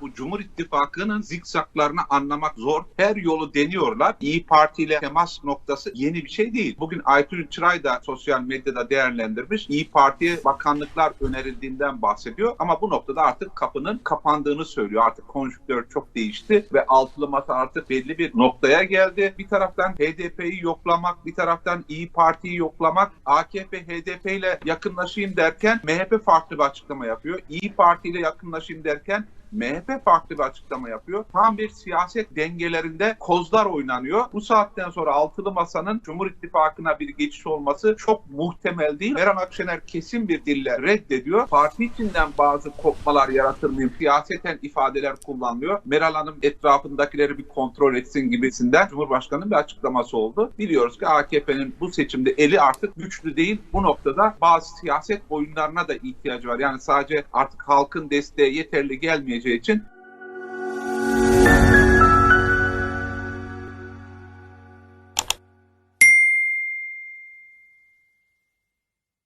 bu Cumhur İttifakı'nın zikzaklarını anlamak zor. Her yolu deniyorlar. İyi Parti ile temas noktası yeni bir şey değil. Bugün Aytül Çıray da sosyal medyada değerlendirmiş. İyi Parti'ye bakanlıklar önerildiğinden bahsediyor. Ama bu noktada artık kapının kapandığını söylüyor. Artık konjüktür çok değişti ve altılı masa artık belli bir noktaya geldi. Bir taraftan HDP'yi yoklamak, bir taraftan İyi Parti'yi yoklamak, AKP HDP ile yakınlaşayım derken MHP farklı bir açıklama yapıyor. İyi Parti ile yakınlaşayım derken MHP farklı bir açıklama yapıyor. Tam bir siyaset dengelerinde kozlar oynanıyor. Bu saatten sonra altılı masanın Cumhur İttifakı'na bir geçiş olması çok muhtemel değil. Meral Akşener kesin bir dille reddediyor. Parti içinden bazı kopmalar yaratır mıyım? Siyaseten ifadeler kullanılıyor. Meral Hanım etrafındakileri bir kontrol etsin gibisinden Cumhurbaşkanı'nın bir açıklaması oldu. Biliyoruz ki AKP'nin bu seçimde eli artık güçlü değil. Bu noktada bazı siyaset oyunlarına da ihtiyacı var. Yani sadece artık halkın desteği yeterli 这些真。